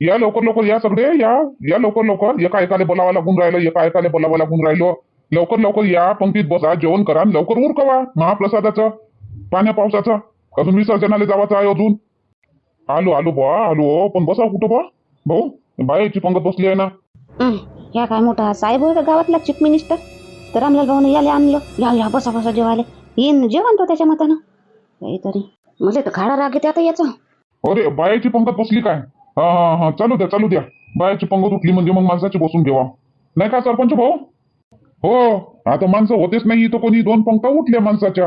या लवकर लवकर या सगळे या या लवकर लवकर एका एकाले बोलावा लागून राहिलं एका एकाले बोलावं लागून राहिलो. लवकर लवकर या पंक्तीत बसा जेवण करा आणि लवकर उरकवा महाप्रसादाचं पाण्या पावसाचं. अजून विसर्जनाला जावाचं आहे अजून. आलो आलो बा आलो. पण बसा कुठं बा भाऊ बायाची पंगत बसली आहे ना. या काय मोठा साहेब होय का गावातला चीफ मिनिस्टर तर रामलाल भाऊने याले आणलं. या या बसा बसा जेवायला. येईन जेवण तो त्याच्या मतानं? काहीतरी. म्हणजे तर खाडा राग येते आता याचा. अरे बायाची पंगत बसली काय? हा हा हा. चालू द्या चालू द्या. बायाची पंगत उठली म्हणजे मग माणसाची बसून घेवा. नाही का सरपंच भाऊ? हो. आता माणसं होतेच नाही इथं कोणी दोन पंक्ता उठल्या माणसाच्या.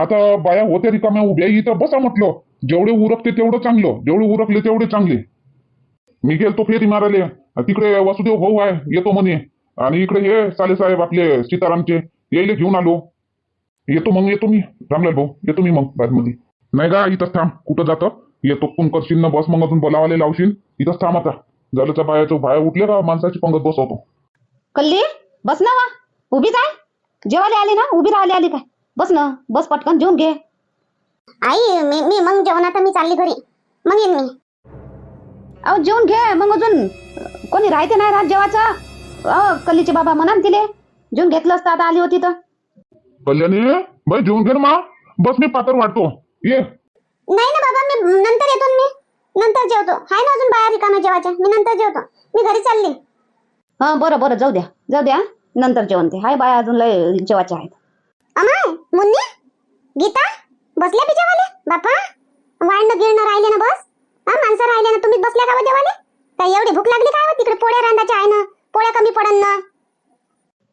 आता बाया होत्या रिकाम्या उभ्या इथं बसा म्हटलं. जेवढे उरकते तेवढं चांगलं. जेवढे उरकले तेवढे चांगले. मी गेलतो फेरी मारायला. तिकडे वासुदेव भाऊ आहे येतो म्हणे. आणि इकडे हे साले साहेब आपले सीतारामचे. यायले घेऊन आलो. येतो मग येतो मी. रामलाल भाऊ येतो मी मग बादमध्ये. नाही का इथंच थांब. कुठं जातं? येतो कोण करशील ना बस मग अजून बोलावाले लावशील. इथंच थांब आता. झालं त्या बायाचं बाया उठले का माणसाची पंगत बसवतो. कल्ली बस ना वा. उभी जाय. जेवायला आली ना उभी राहिली आली काय? बस ना बस पटकन जेवून घे. आई मी मी मग जेवणात मी चालली घरी. मग येईन मी. अहो जेवून घे. मग अजून कोणी राहते नाही रात जेवायचं? अहो कल्लीचे बाबा म्हणा ना तिले. जेवून घेतलं असतं आता आली होती तर. कल्याणी बाई जेवून घे ना मा. बस मी पात्र वाटतो ये. नाही ना बाबा मी नंतर येतो मी. नंतर जेवतो. हाय ना अजून बाया रिकाम्या जेवायच्या. मी नंतर जेवतो. मी घरी चालली. हा बरं बरं. जाऊ द्या. जाऊ द्या. नंतर जेवण ते. हाय बाया अजून लय जेवायचे आहेत. अमाय मुन्नी गीता बसल्या बी जेवाले बापा वाढणं गिरणं राहिले ना बस? हा माणसं राहिले ना. तुम्ही बसल्या का जेवाले काय एवढी भूक लागली काय हो? तिकडे पोळ्या रांधाच्या आहे ना पोळ्या कमी पडन ना.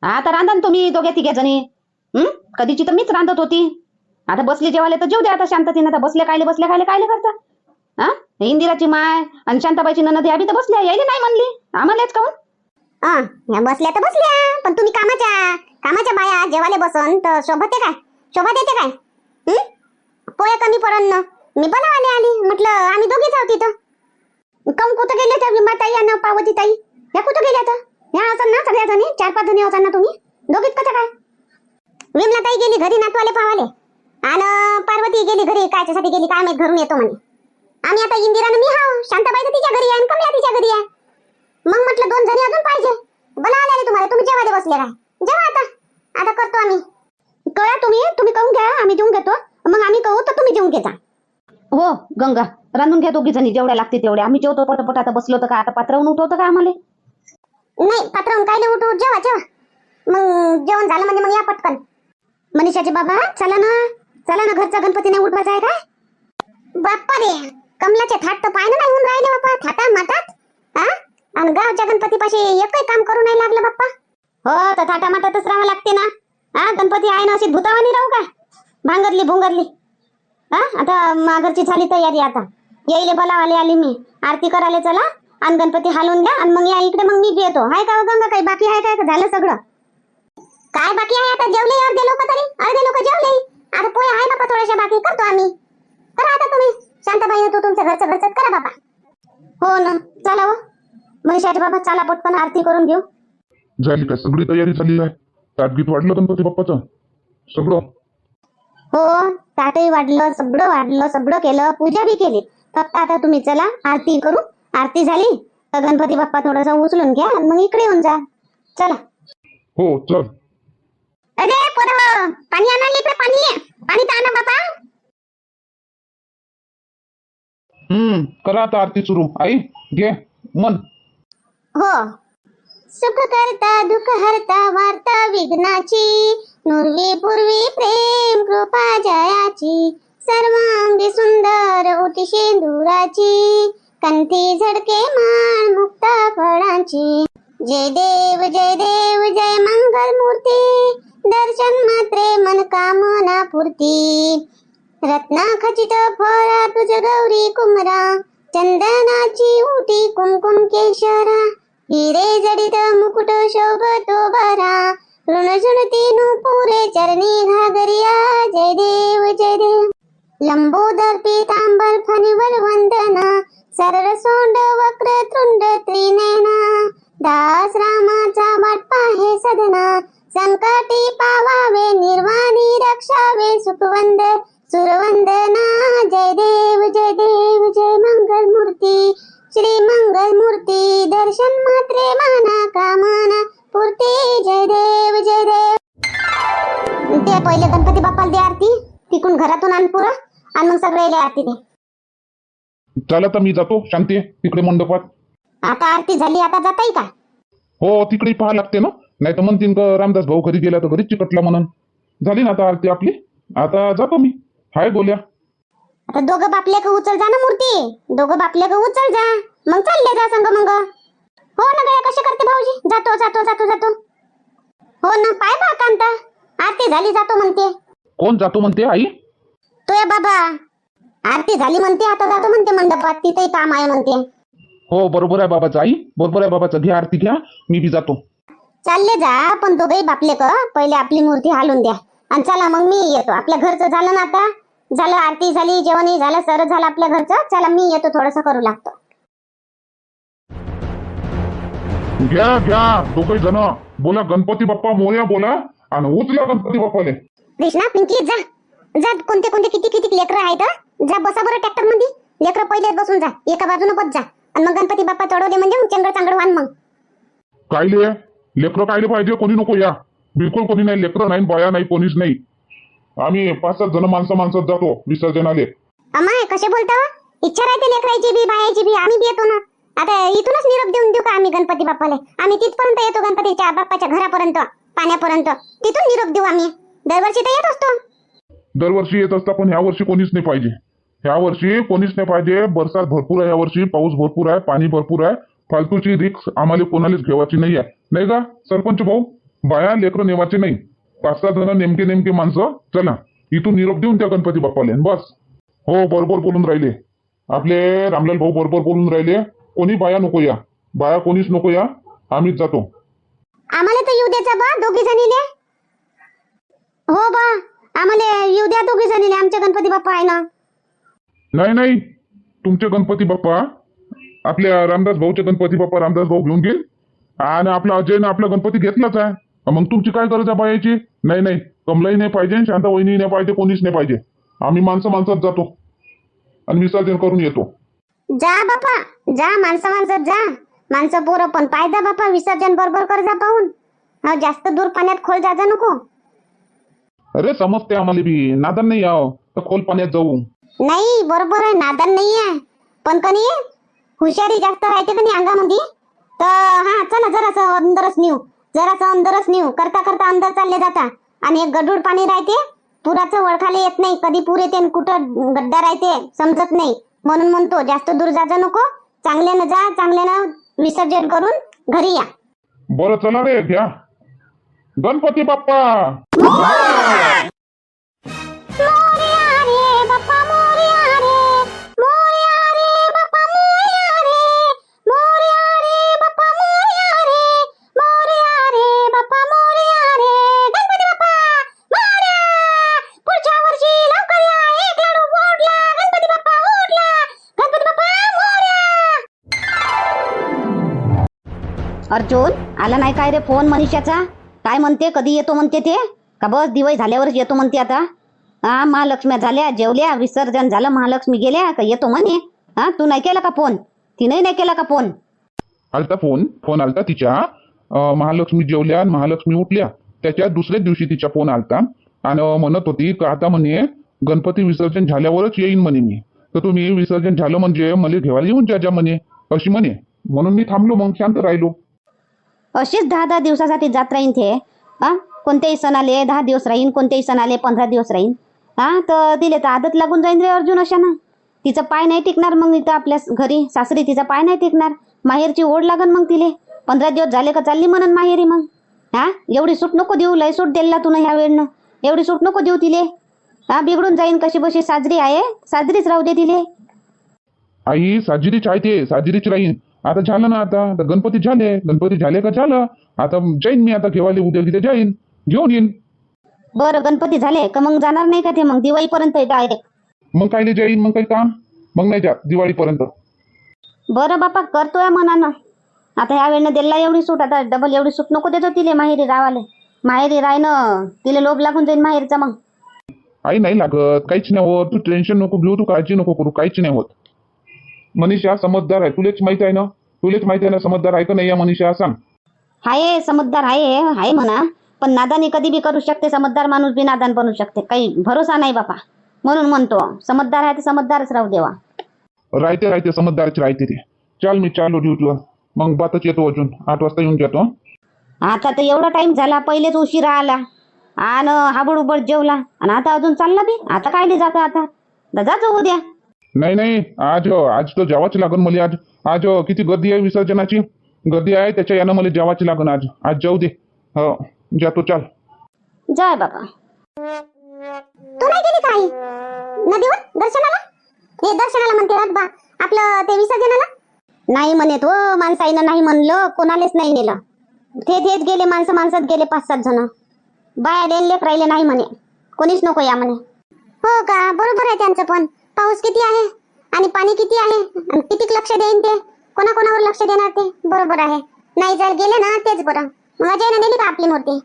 आता रांधा ना तुम्ही दोघ्या तिघ्या जणी. हं? कधीची तर मीच रांधत होती. आता बसले जेवायला तर जेव द्या आता शांततेने. आता बसल्या कायले बसल्या कायले कायले करता? हा? इंदिराची माय आणि शांताबाईची ननद या बी तर बसल्या यायला नाही म्हणली. आम्हालाच काऊन हा या बसल्या तर बसल्या पण तुम्ही कामाच्या कामाच्या बाया जेवायला बसन तर शोभते काय? शोभा देते काय? हं? पोळ्या कमी पडन ना. मी बनवाले आली म्हटलं आम्ही दोघीच आहोत तिथं कम कुठं गेले त्या विमाताई आणि पावती ताई? या कुठं गेल्या तर? या असन ना सगळ्या जणी चार पाच जणी होता ना तुम्ही? दोघीच कसं काय? विमलाताई गेली घरी नातवाले पावाले आणि पार्वती गेली घरी कायच्यासाठी गेली काय माहीत घरून येतो म्हणे. आम्ही आता इंदिरानं मी हाव शांताबाई तर तिच्या घरी आहे कमला तिच्या घरी आहे. मग म्हटलं दोन जणी अजून पाहिजे. बोलावले आले तुम्हाला तुम्ही जेवायला बसले काय जेवा आता. आता करतो आम्ही. कळा तुम्ही? तुम्ही कहून घ्या आम्ही जेवून घेतो. मग आम्ही कहू तर तुम्ही जेवून घेता हो गंगा. रांधून घ्या दोघी जणी जेवढ्या लागते तेवढ्या. आम्ही जेवतो पटपट आता बसलो तर का आता पात्रावून उठवतं का आम्हाला? नाही पात्रावून कायले उठू जेवा जेवा. मग जेवण झालं म्हणजे मग या पटकन. मनीषाचे बाबा चला ना. चला ना घरचा गणपती नाही उठवायचा आहे काय? बाप्पा रे कमलाचे थाट तर पायनं नाही होऊन राहिले बाप्पा थाटा माटात. हा? आणि गावच्या गणपतीपाशी एकही काम करू नाही लागलं बाप्पा. हो तर थाटा माटातच राहावं लागते ना. हा गणपती आहे ना अशी भूतावानी राहू का? भांगरली भोंगरली. हा आता माघरची झाली तयारी आता. येईले बोलावाले आली मी. आरती करायला चला. आणि गणपती हालवून द्या आणि मग या इकडे मग मी येतो. हाय का हो गंगा काही? बाकी आहे काय? का झालं सगळं. काय बाकी आहे आता? जेवले अर्धे लोक तरी? अर्धे लोक जेवले? आता पोहे आहे बाबा थोड्याशा बाकी करतो आम्ही. करा आता तुम्ही. शांताबाई तू तुमच्या घरचं घरचं. करा बाबा हो ना चला हो. बाबा चला पटकन आरती करून घेऊ. झाली काय सगळी तयारी झाली आहे. ताटगीत वाढलं गणपती बाप्पाचं? सगळं? हो ताटही वाढलं सगळं वाढलं सगळं केलं पूजा बी केली. फक्त आता तुम्ही चला आरती करू. आरती झाली तर गणपती बाप्पा थोडासा उचलून घ्या आणि मग इकडे येऊन जा. चला. हो चल. अरे पोरं पाणी आणा इकडे पाणी आहे. पाणी तर आणा बाबा हम्म करा आता आरती सुरू आई घे मन हो सुख करता दुःख हरता वार्ता विघ्नाची नुरवी पूर्वी प्रेम कृपा जयाची सर्वांगी सुंदर ओटी शेंदुराची कंठी झडके मान मुक्ता फळांची जय देव जय देव जय मंगल मूर्ती दर्शन मात्रे मन कामना पूर्ती. रत्ना खचित फळा तुझ गौरी कुमरा. चंदनाची उटी कुमकुम केशरा. हिरे जडित मुकुट शोभतो बरा. ऋण झुणती पुरे चरणी घागरिया. जय देव जय देव. लंबोदर पीतांबर फणीवर वंदना. सरळ सोंड वक्र तृंड त्रिनयना. दास रामाचा वाट पाहे सदना. संकटी पावावे निर्वाणी रक्षावे सुखवंद सुरवंदना जय देव जय देव जय मंगल मूर्ती श्री मंगल मूर्ती दर्शन मात्रे माना कामना पूर्ती जय देव जय देव ते पहिले गणपती बाप्पाला दे आरती तिकून घरातून आण पुरं आणि मग सगळे आरती दे चला तर मी जातो शांती तिकडे मंडपात आता आरती झाली आता जाताय का हो तिकडे पाहा लागते ना नाही तर म्हणतीन का रामदास भाऊ घरी गेला तर घरीच चिकटला म्हणून. झाली ना आता आरती आपली? आता जातो मी. हाय बोल्या. आता दोघं बापले का उचल जा ना मूर्ती. दोघं बापले का उचल जा. मग चालले जा संग मग. हो ना गया कसे करते भाऊजी? जातो जातो जातो जातो. हो ना पाय बा कांता आरती झाली जातो म्हणते. कोण जातो म्हणते आई? तो या बाबा. आरती झाली म्हणते आता जातो म्हणते मंडपात. तिथेही काम आहे म्हणते. हो बरोबर आहे बाबाचं आई. बरोबर आहे बाबाचं. घ्या आरती घ्या. मी बी जातो. चालले जा पण दोघही बापले का पहिले आपली मूर्ती हालून द्या. आणि चला मग मी येतो. आपल्या घरचं झालं ना आता? झालं आरती झाली जेवणही झालं सर झालं आपल्या घरचं? चला मी येतो थोडस करू लागतो. घ्या घ्या. दोघही जण. बोला गणपती बाप्पा मोर्या बोला. आणि उचला गणपती बाप्पाले. कृष्णा पिंकी जा. जा कोणते कोणते किती किती लेकरं आहेत? जा बसा बरं ट्रॅक्टरमध्ये लेकरं पहिले बसून जा. एका बाजूने बस जा. आणि मग गणपती बाप्पा चढवले म्हणजे मग चंगड वान मग. कायले? लेकरं कायले पाहिजे कोणी नको या. बिलकुल कोणी नाही लेकरं नाही बाया नाही कोणीच नाही. आम्ही पाच सात जण माणसं माणसात जातो विसर्जनाले अमाय कसे बोलता? इच्छा राहते लेकरायची बी बायाची बी आम्ही बी येतो ना. आता इथूनच निरोप देऊन देऊ का आम्ही गणपती बाप्पाला? आम्ही तिथपर्यंत येतो गणपतीच्या बाप्पाच्या घरापर्यंत पाण्यापर्यंत. तिथून निरोप देऊ आम्ही. दरवर्षी तर येत असतो. दरवर्षी येत असता पण ह्या वर्षी कोणीच नाही पाहिजे. ह्या वर्षी कोणीच नाही पाहिजे. बरसात भरपूर आहे ह्या वर्षी पाऊस भरपूर आहे पाणी भरपूर आहे. फालतूची रिक्स आम्हाला कोणालाच घेवायची नाही आहे नाही का सरपंच भाऊ? बाया लेकरं नेवायचे नाही. पाच सहा जण नेमके नेमके माणसं चला. इथून निरोप देऊन त्या गणपती बाप्पाले बस. हो बरोबर बोलून राहिले. आपले रामलाल भाऊ बरोबर बोलून राहिले. कोणी बाया नको या बाया कोणीच नको या आम्हीच जातो. आम्हाला तर येऊ द्याचा बा दोघी जणीले. हो बा आम्हाला येऊ द्या दोघी जणीले. आमचे गणपती बाप्पा आहे ना. नाही नाही. तुमचे गणपती बाप्पा आपल्या रामदास भाऊचे गणपती बाप्पा रामदास भाऊ घेऊन घेईल आणि आपला अजयनं आपला गणपती घेतलाच आहे. मग तुमची काय गरज आहे बायाची? नाही नाही. कमलाही नाही पाहिजे शांता वहिनी नाही पाहिजे कोणीच नाही पाहिजे. आम्ही माणसं माणसात जातो. आणि विसर्जन करून येतो. जा बापा जा. माणसं माणसं जा. माणसं पोरं पण पायदा बापा विसर्जन बरोबर कर जा पाहून. जास्त दूर पाण्यात खोल जा नको. अरे समजते आम्हाला बी. नादन नाही याव तर खोल पाण्यात जाऊ. नाही बरोबर आहे. नादन नाही आहे पण कनी हुशारी जास्त राहते कनी अंगामध्ये? तर हा चला जरासं अंदरच नेऊ. जरासं अंदरच नेऊ. करता करता अंदर चालले जाता. आणि एक गडूळ पाणी राहते. पुराचं ओळखायला येत नाही. कधी पूर येते आणि कुठं गड्डा राहते समजत नाही. म्हणून म्हणतो जास्त दूर जायचं नको. चांगल्यानं जा चांगल्यानं विसर्जन करून घरी या. बरं चला रे घ्या गणपती बाप्पा! अर्जुन आला नाही काय रे फोन मनीषाचा? काय म्हणते? कधी येतो म्हणते ते? का बस दिवाळी झाल्यावरच येतो म्हणते आता. हा महालक्ष्म्या झाल्या जेवल्या विसर्जन झालं महालक्ष्मी गेल्या का येतो म्हणे? हा तू नाही केला का फोन? तिने नाही केला का फोन? आलता फोन फोन आलता तिच्या. अं, महालक्ष्मी जेवल्या आणि महालक्ष्मी उठल्या. त्याच्या दुसऱ्याच दिवशी तिचा फोन आलता. आणि म्हणत होती का आता म्हणे गणपती विसर्जन झाल्यावरच येईन म्हणे मी. तर तुम्ही विसर्जन झालं म्हणजे मला घेवायला येऊन जा जा म्हणे अशी म्हणे. म्हणून मी थांबलो मग शांत राहिलो. अशीच दहा दहा दिवसासाठी जात राहीन ते. हा? कोणत्याही सण आले दहा दिवस राहीन कोणत्याही सण आले पंधरा दिवस राहीन. हा? तर तिले तर आदत लागून जाईन रे अर्जुन अशानं. तिचं पाय नाही टिकणार मग इथं आपल्या घरी. सासरी तिचा पाय नाही टिकणार. माहेरची ओढ लागन मग तिले. पंधरा दिवस झाले का चालली म्हणन माहेरी मग. हा? एवढी सूट नको देऊ लय सूट दिला तू ह्या वेळनं. एवढी सूट नको देऊ तिले. हा? बिघडून जाईन कशी बशी साजरी आहे? साजरीच राहू दे तिले. आई साजिरीच आहे ते साजिरीच राहीन. आता झालं ना आता. आता गणपती झाले. गणपती झाले का झालं? आता जाईन मी आता घेवायला उद्या तिथे जाईन घेऊन येईन. बरं गणपती झाले का? मग जाणार नाही का ते? मग दिवाळीपर्यंत डायरेक्ट मग कायले जाईन मग काही काम? मग नाही जा दिवाळीपर्यंत. बरं बापा करतोय मनानं. आता ह्या वेळेनं दिला एवढी सूट आता डबल एवढी सूट नको देतो तिले माहेरी रावाले. माहेरी राहणं तिले लोभ लागून जाईन माहेरचा मग. आई नाही लागत. काहीच नाही होत. तू टेन्शन नको घेऊ तू काळजी नको करू. काहीच नाही होत. मनीषा समजदार आहे. तुलाच माहीत आहे ना? तुलेच माहिती आहे ना? समजदार आहे का नाही या मनीषा? सांग. आहे समजदार आहे आहे म्हणा. पण नादानी कधी बी करू शकते समजदार माणूस बी नादान बनू शकते. काही भरोसा नाही बापा. म्हणून म्हणतो समजदार आहे तर समजदारच राहू देवा. राहते राहते समजदारच राहते ते. चाल मी चालू ड्युटीवर मग बातच येतो अजून. आठ वाजता येऊन जातो आता तर एवढा टाइम झाला पहिलेच उशिरा आला. आणि हाबड उबड जेवला. आणि आता अजून चालला बी. आता कायले जातं आता? जातो उद्या. नाही नाही. आज हो, आज तर जेवाच लागन मला आज. आज हो, किती गर्दी आहे विसर्जनाची? गर्दी आहे त्याच्या यानं मला जेवाची लागन आज. आज जाऊ दे. हो जातो चाल. जाय बाबा. तू नाही गेली काही नदीवर? दर्शनाला? हे दर्शनाला म्हणते रात बा आपलं ते विसर्जनाला? नाही म्हणत हो माणसाईनं नाही म्हणलं कोणालाच नाही नेलं. ते तेच गेले माणसं माणसात गेले पाच सात जण. बाया लेख राहिले नाही म्हणे. कोणीच नको या म्हणे. हो का? बरोबर आहे त्यांचं पण. पाऊस किती आहे? आणि पाणी किती आहे? आणि किती लक्ष देईन ते? कोणाकोणावर लक्ष देणार ते? बरोबर आहे. नाही जर गेले ना तेच बरं. मग अजयने नेली का आपली मूर्ती?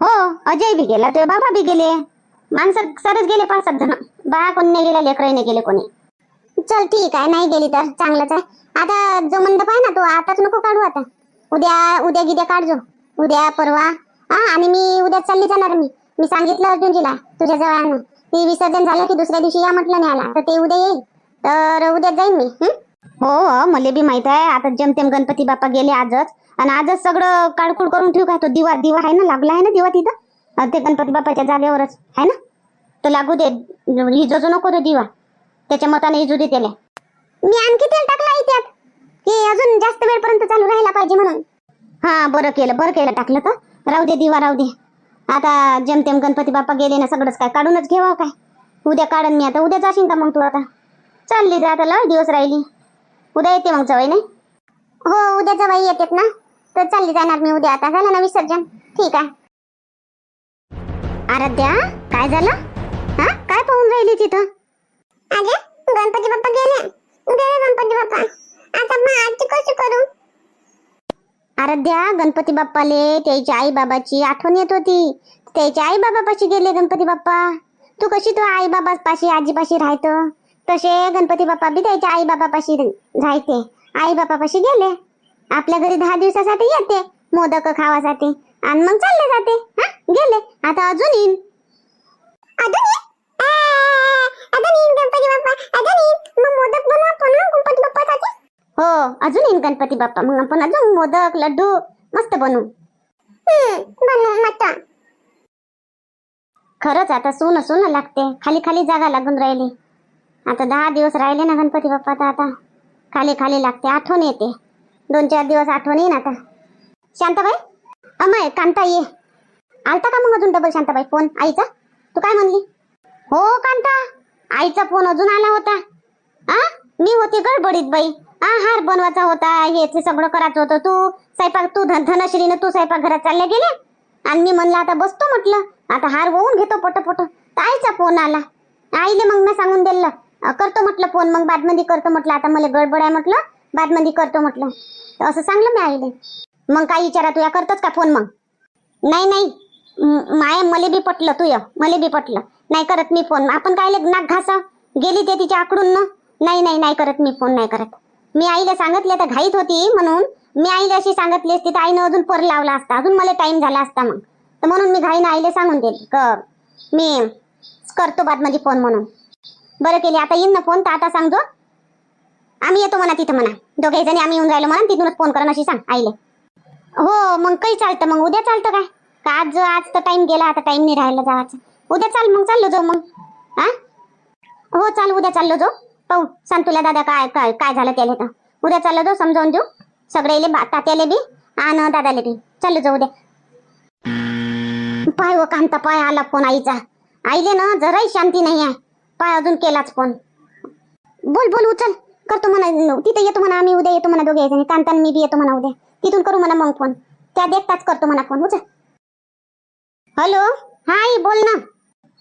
हो अजय बी गेला ते बाबा बी गेले. माणसं सरच गेले पाच सात जण. बाया कोणी नाही गेला लेकराही नाही गेले कोणी. चल ठीक आहे नाही गेली तर. चांगलंच आहे. आता जो मंडप आहे ना तो आताच नको काढू आता. उद्या उद्या गिद्या काढजो. उद्या परवा. हा आणि मी उद्या चालली जाणार मी. मी सांगितलं अर्जुनजीला तुझ्या जवळ ती विसर्जन झालं की दुसऱ्या दिवशी या म्हटलं नाही आला तर ते उद्या येईल. तर उद्या जाईन मी. हं? हो मला बी माहीत आहे. आता जेमतेम गणपती बाप्पा गेले आजच. आणि आजच सगळं काढकूड करून ठेवू काय तो? दिवा दिवा आहे ना? लागला आहे ना दिवा तिथं? अं, ते गणपती बाप्पाच्या जागेवरच. आहे ना? तो लागू दे. हिजो नको तो दिवा. त्याच्या मताने हिजू दे त्याला. मी आणखी तेल टाकलं आहे त्यात की अजून जास्त वेळपर्यंत चालू राहायला पाहिजे म्हणून. हा बरं केलं. बरं केलं. टाकलं तर? राहू दे दिवा राहू दे. आता जेमतेम गणपती बाप्पा गेले ना सगळंच काय काढूनच घेवा काय? उद्या काढन मी आता उद्या जाशील का मग तू आता? चालली जा आता लय दिवस राहिली. उद्या येते मग जवळ नाही? हो उद्या जवळ येतेत ना. तर चालली जाणार मी उद्या आता. झालं ना विसर्जन? ठीक आहे. आराध्या काय झालं? हा? काय पाहून राहिली तिथं? अरे गणपती बाप्पा गेले. गेले गणपती बाप्पा. आता मग आरती कशी करू? आराध्या गणपती बाप्पाले त्याच्या आई बाबाची आठवण येत होती. त्याच्या आई बाबापाशी गेले गणपती बाप्पा. तू कशी तो आई बाबा पाशी आजीपाशी राहतो? तसे गणपती बाप्पा बी त्याच्या आई बाबापाशी राहते. आई बाबापाशी गेले. आपल्या घरी दहा दिवसासाठी येते मोदक खावासाठी. आणि मग चालले जाते. हा गेले. आता अजून येईन. अजून येईन गणपती बाप्पा अजून येईन. मग मोदक बनवा आपण गणपती बाप्पासाठी. हो अजून येईन गणपती बाप्पा. मग आपण अजून मोदक लड्डू मस्त बनवू. बनवू मस्त. खरंच आता सून सून लागते. खाली खाली जागा लागून राहिली. आता दहा दिवस राहिले ना गणपती बाप्पा तर आता. खाली खाली लागते आठवण येते. दोन चार दिवस आठवण येईन आता. शांताबाई? अमय कांता ये आलता का मग अजून डबल शांताबाई फोन? आईचा? तू काय म्हणली? हो कांता. आईचा फोन अजून आला होता. आ? मी होती गडबडीत बाई. आ हार बनवायचा होता हे ते सगळं करायचं होतं. तू स्वयंपाक तू धन धनश्रीनं तू स्वयंपाक घरात चालल्या गेल्या आणि मी म्हणलं आता बसतो म्हटलं. आता हार होऊन घेतो पटपट. आईचा फोन आला. आईले मग मी सांगून दिलं. करतो म्हटलं फोन. मग बादमंदी करतो म्हटलं. आता मला गडबड आहे म्हटलं. बादमंदी करतो म्हटलं. असं सांगलं मी आईले. मग काय विचारा तुया करतोच का फोन मग? नाही नाही. माय मले बी पटलं तुय. मले बी पटलं. नाही करत मी फोन. आपण काय नाक घासा. गेली ते तिच्या आकडून ना? नाही नाही नाही करत मी फोन नाही करत. मी आईला सांगितले तर घाईत होती म्हणून मी आईला अशी सांगितली असती तर आईनं अजून पर लावला असता अजून मला टाइम झाला असता मग. तर म्हणून मी घाईनं आईला सांगून दिली क मी करतो बाद माझी फोन म्हणून. बरं केली आता येईन ना फोन तर आता सांगतो आम्ही येतो म्हणा तिथं म्हणा. दोघे जणी आम्ही येऊन राहिलो म्हणा तिथूनच फोन करा अशी सांग आईले. हो मग काही चालतं मग उद्या चालतं काय? का आज आज तर टाइम गेला आता टाइम नाही राहिला जावाचा. उद्या चाल मग चाललो जाऊ मग. हा हो चाल उद्या चाललो जाऊ. पाहू सांग तुला दादा काय काय काय झालं त्याला तर. उद्या चाललं जाऊ समजावून देऊ. सगळेले तात्याले बी आणि दादाले बी. चाललो जाऊ उद्या. पाय व कांता पाय आला फोन आईचा. आईले ना जराही शांती नाही आहे. पाय अजून केलाच फोन. बोल बोल उचल. करतो म्हणा तिथे येतो म्हणा आम्ही उद्या येतो म्हणा दोघे यायचं कांता मी बी येतो म्हणा उद्या. तिथून करू म्हणा मग फोन. त्या देखताच करतो म्हणा फोन उचल. हॅलो हा आई बोल ना.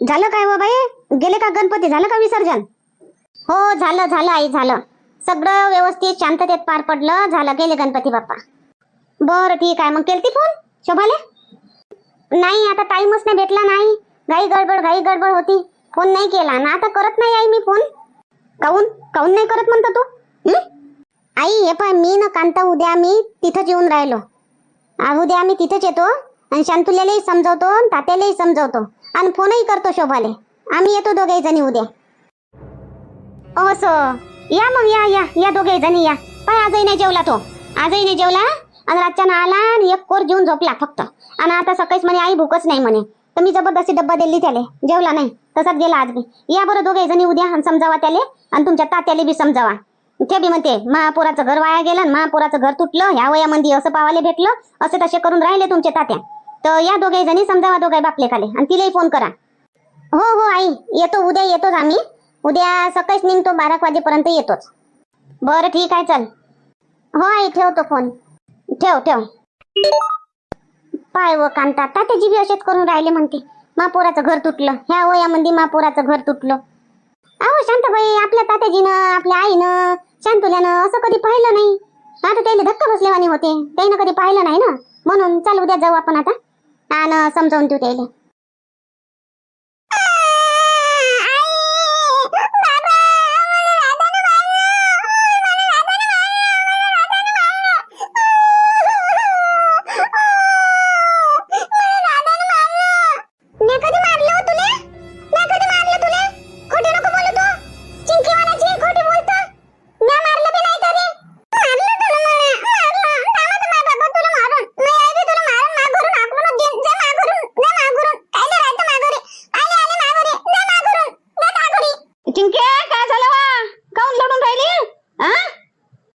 झालं काय व बाई? गेले का गणपती? झालं का विसर्जन? हो झालं झालं आई झालं. सगळं व्यवस्थित शांततेत पार पडलं झालं. गेले गणपती बाप्पा. बरं ठीक आहे. मग केलती फोन शोभाले? नाही आता टाइमच नाही भेटला नाही. घाई गडबड घाई गडबड होती. फोन नाही केला. ना आता करत नाही आई मी फोन. काऊन? काऊन नाही करत म्हणतो तू? आई हे पण मी ना कांता उद्या मी तिथंच येऊन राहिलो. आ, उद्या आम्ही तिथंच येतो आणि शांतुल्यालाही समजवतो आणि तात्यालाही समजवतो. आणि फोनही करतो शोभाले. आम्ही येतो दोघेही जणी उद्या. असं. या मग या या. या दोघे जणी या. पण आजही नाही जेवला तो. आजही नाही जेवला. आणि रातच्यानं आला आणि एक कोर जेवून झोपला फक्त. आणि आता सकाळीच म्हणे आई भूकच नाही म्हणे. तर मी जबरदस्ती डब्बा दिली त्याले. जेवला नाही. तसाच गेला आज मी या बरं दोघे जणी उद्या आणि समजावा त्याले. आणि तुमच्या तात्याले बी समजावा. ते बी म्हणते महापुराचं घर वाया गेलं महापुराचं घर तुटलं. ह्या वयामध्ये असं पावाले भेटलं. असे तसे करून राहिले तुमचे तात्या. तर या दोघे जणी समजावा दोघे बापले खाले आणि तिलाही फोन करा. हो हो आई. येतो उद्या येतोच आम्ही. उद्या सकाळीच निघतो बारा वाजेपर्यंत येतोच. बरं ठीक आहे चल. हो आई ठेवतो फोन. ठेव ठेव. पाय व कांता. तात्याजी बी असेच करून राहिले म्हणते. महापोराचं घर तुटलं. ह्या वयामध्ये महापोराचं घर तुटलं. अहो शांताबाई आपल्या तात्याजीनं आपल्या आईनं शांतुल्यानं असं कधी पाहिलं नाही. आता त्याला धक्का बसल्यावानी होते. त्यानं कधी पाहिलं नाही ना. म्हणून चाल उद्या जाऊ आपण आता. आणि समजावून देऊ त्याला मी कधी मारलं हो तुले मी कधी मारलं तुले खोटे नको बोलू तू चिंकी वाणाची खोटे बोलतो मी मारलं बी नाही तरी मारलं तुला मारलं मारलं दामात मा बाबा तुला मारून मी आई बी तुला मारून मा घरून हाकलून देईन जा मा घरून जा मा घरून काय नाही राहतं मा घरी आले आले मा घरी जा मा घरून जा मा घरी चिंके काय झालं वा काऊन लढून राहिली हा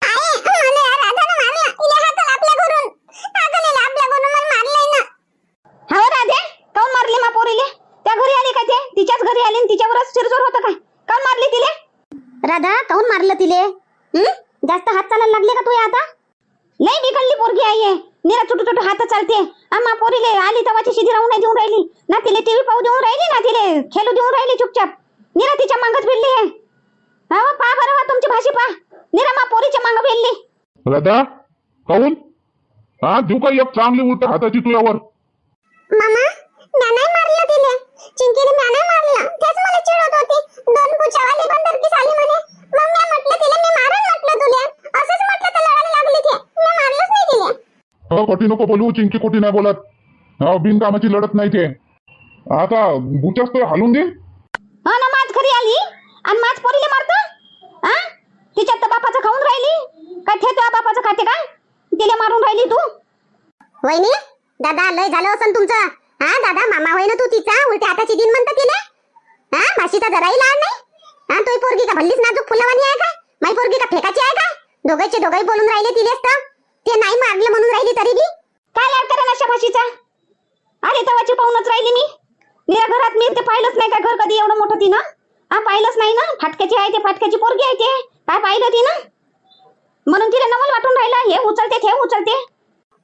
आई मला राधानं मारलं इले हाकल आपल्या घरून हाकल इले आपल्या घरून मला मारलंय ना हा राधे काऊन मारली मा पोरीले त्या घरी आली का ते तिच्याच घरी आली आणि तिच्यावरच चिरजोर होतं काय काऊन मारली तिले राधा काऊन मारलं तिले हं? जास्त हात चालायला लागले का तू आता लई बिघडली पोरगी आहे छोटू हात चालते. आम्हा पोरीले आली तवाची शिधी राहून नाही देऊन राहिली. ना तिले टीव्ही पाहू देऊन राहिली ना तिले खेळू देऊन राहिली चुपचाप. निरा तिच्या मागच भिडली आहे हा. वा, पहा बरं वा तुमची भाषी पहा निरा मा पोरीच्या मागं भिडली. राधा काहून हा देऊ का एक चांगली उलट हाताची तुझ्यावर? मामा नाही मारलं तिले. चिंकीने नाही मारलं. तेच मला चिडवत होती. दोन पुछावाले बंदर की साली म्हणे. मग म्या म्हटलं तिला मी मारन म्हटलं तुले. असंच म्हटलं तर लढायला लागली ती. मी मारलंच नाही तिले. हो खोटी नको बोलू चिंकी खोटी नाही बोलत. हो बिनकामाची लढत नाही ते. आता बुचाच तो हालून दे. हा ना माझ घरी आली? आणि माझ पोरीले मारत? हा? तिच्यात तर बापाचं खाऊन राहिली. काय थे तुझ्या बापाचं खाते काय तिला मारून राहिली तू? वहिनी दादा लय झालं असन तुमचं. हा दादा मामा होय ना तू तिचा उलट्या हाताची दिन म्हणता तिले. हा माशीचा जराही लहान नाही. हा तोही पोरगी का भल्लीच नाजूक फुलावानी आहे काय माई पोरगी का फेकाची आहे काय दोघांचे दोघाही बोलून राहिले तिलेच तर. ते नाही मारलं म्हणून राहिली तरी बी? काय लाड करा अशा भाषेचा अरे तवाची पाहूनच राहिली मी. निरा घरात मी ते पाहिलंच नाही काय घर कधी एवढं मोठं तिनं? हा पाहिलंच नाही ना? फाटक्याची आहे ते फाटक्याची पोरगी आहे ते. काय पाहिलं तिनं? म्हणून तिला नवल वाटून राहिलं हे उचलते ते उचलते.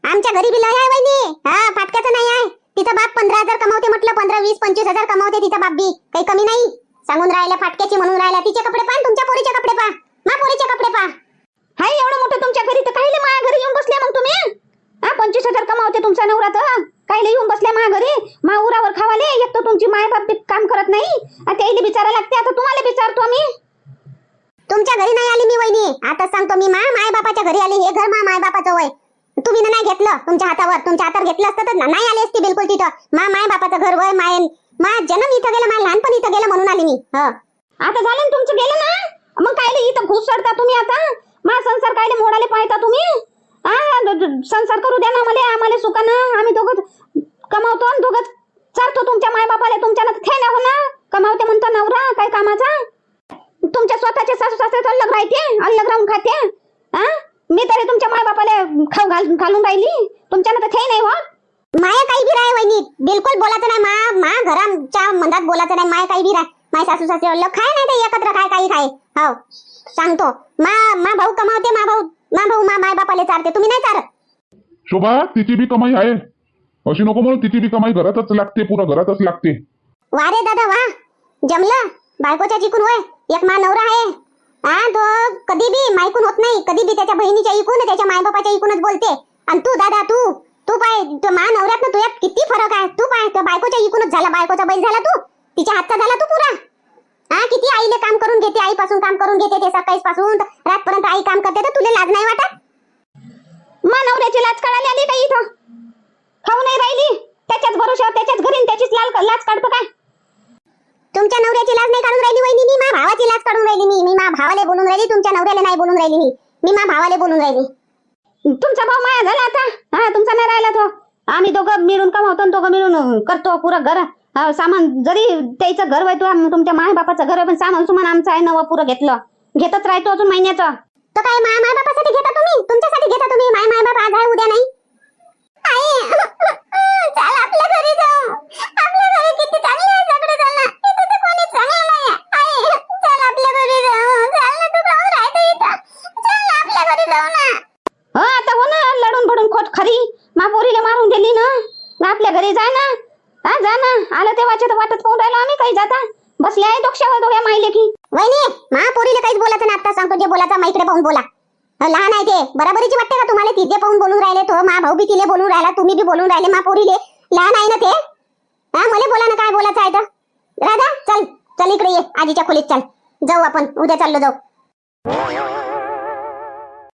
आमच्या घरी बी लय आहे वहिनी. हा फाटक्याचं नाही आहे. तिचा बाप पंधरा हजार कमावते म्हटलं पंधरा वीस पंचवीस हजार कमावते तिचा बाप बी. काही कमी नाही. सांगून राहिला फाटक्याची म्हणून राहिला तिचे कपडे पहा तुमच्या पोरीचे कपडे पहा. मा पोरीचे कपडे पहा. हाय एवढं मोठं तुमच्या घरी तर काही माझ्या घरी येऊन बसल्या मग तुम्ही? हा पंचवीस हजार कमावते तुमचा नवरा तर. काहीले येऊन बसल्या माझ्या घरी? मा उरावर खावाले एक तर तुमची माय बाप काम करत नाही. त्याला बिचारा लागते आता तुम्हाला विचारतो आम्ही. तुमच्या घरी नाही आली मी वहिनी. आता सांगतो मी मा माय बापाच्या घरी आली. हे घर मा माय बापाचं वय. तुम्ही ना नाही घेतलं तुमच्या हातावर. तुमच्या हातावर घेतलं असतं तर नाही आली असती बिलकुल तिथं. मा माय बापाचं घर वय माय मा जन्म इथं गेला माझ्या लहानपण इथं गेलं म्हणून आली मी. आता झालं ना तुमचं गेलं ना? मग काय इथं घुस तुम्ही आता? मा संसार कायले मोडाले पाहता तुम्ही? हा संसार करू द्या ना आम्हाला आम्हाला सुखानं. आम्ही दोघं कमावतो आणि दोघं चालतो तुमच्या मायबापाला तुमच्या ना थे ना हो ना कमावते म्हणतो नवरा काय कामाचा? तुमच्या स्वतःचे सासू सासरे तर अलग राहते अलग राहून खाते. हा मी तरी तुमच्या मायबापाला खाऊ घाल घालून राहिली. तुमच्या ना तर थे नाही हो. माया काही बी राय वहिनी बिलकुल बोलायचं नाही. मा मा घराच्या मनात बोलायचं नाही. माय काही बी राय. माय सासू सासरे अलग खाय नाही ते एकत्र खाय काही खाय. हो. सांगतो. मा मा भाऊ कमावते मा भाऊ मा भाऊ मा माय बापाले चारते. तुम्ही नाही चारत. शोभा तिची बी कमाई आहे. अशी नको म्हणून तिची बी कमाई घरातच लागते पुरा घरातच लागते. वा रे दादा वा. जमलं. बायकोच्या चिकून होय. एक मा नवरा आहे. हा तो कधी बी मायकून होत नाही. कधी बी त्याच्या बहिणीच्या इकून त्याच्या मायबापाच्या इकूनच बोलते. आणि तू दादा तू तू पाय तो मा नवऱ्यात तुझ्यात किती फरक आहे. तू पाय तो बायकोच्या इकूनच झाला. बायकोचा बैल झाला तू. तिच्या हातचा झाला तू पुरा. हा किती आईले काम करून घेते आईपासून काम करून घेते ते सकाळी पासून रातपर्यंत आई काम करते तर तुला लाज नाही वाटत? मानवऱ्याची लाच काढायला आली का इथं? खाऊ नाही राहिली? त्याच्याच भरोशावर त्याच्याच घरी त्याचीच लाल लाच काढतो काय तुमच्या नवऱ्याची लाज नाही काढून राहिली वहिनी मी मा भावाची लाज काढून राहिली मी. मी मा भावाले बोलून राहिली तुमच्या नवऱ्याला नाही बोलून राहिली मी. मी मा भावाले बोलून राहिली. तुमचा भाऊ माया झाला आता. हा तुमचा नाही राहिला तो. आम्ही दोघं मिळून कमावतो दोघं मिळून करतो पुरा घर. हा, सामान जरी त्याचं घर आहे तुमच्या माय बापाचं घर पण सामान सुमान आमचं आहे नवं पुरं घेतलं. घेतच राहतो अजून महिन्याचं. तर काय माय माय बापासाठी घेता तुम्ही? तुमच्यासाठी घेता तुम्ही? माय माय बाप आज आहे उद्या नाही. आपल्या घरी जाऊ आपल्या घरी किती चांगले आहे सगळे जण इथे तर कोणी चांगलं नाही आहे. आई चल आपल्या घरी जाऊ चल ना तू जाऊन राहते इथं चल आपल्या घरी जाऊ ना हो आता हो ना लढून पडून खोट खरी मा पोरीला मारून गेली ना ना आपल्या घरी जाय ना हा जा ना आलं तेव्हाच्या तर वाटत पाहून राहिलो आम्ही काही जाता बसले आहे डोक्यावर दोघ्या माहिले की वहिनी महापोरीला काहीच बोलायचं ना आता सांगतो जे बोलायचं मा इकडे पाहून बोला अं, लहान आहे ते बराबरीची वाटते का तुम्हाला तिथे पाहून बोलून राहिले तो मा भाऊ बी तिले बोलून बी बोलून राहिले मा पोरीले. लहान आहे ना ते? हा मला बोला ना काय बोलायचं आहे तर. राधा चल चल इकडे ये आजीच्या खोलीत चल. जाऊ आपण उद्या चाललो जाऊ.